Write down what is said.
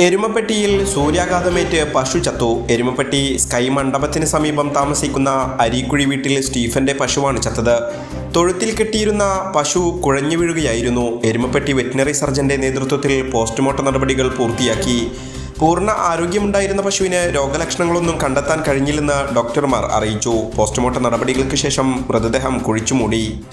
എരുമപ്പെട്ടിയിൽ സൂര്യാഘാതമേറ്റ് പശു ചത്തു. എരുമപ്പെട്ടി സ്കൈ മണ്ഡപത്തിന് സമീപം താമസിക്കുന്ന അരീക്കുഴി വീട്ടിൽ സ്റ്റീഫന്റെ പശുവാണ് ചത്തത്. തൊഴുത്തിൽ കെട്ടിയിരുന്ന പശു കുഴഞ്ഞു വീഴുകയായിരുന്നു. എരുമപ്പെട്ടി വെറ്റിനറി സർജന്റെ നേതൃത്വത്തിൽ പോസ്റ്റ്മോർട്ടം നടപടികൾ പൂർത്തിയാക്കി. പൂർണ ആരോഗ്യമുണ്ടായിരുന്ന പശുവിന് രോഗലക്ഷണങ്ങളൊന്നും കണ്ടെത്താൻ കഴിഞ്ഞില്ലെന്ന് ഡോക്ടർമാർ അറിയിച്ചു. പോസ്റ്റ്മോർട്ടം നടപടികൾക്ക് ശേഷം മൃതദേഹം കുഴിച്ചുമൂടി.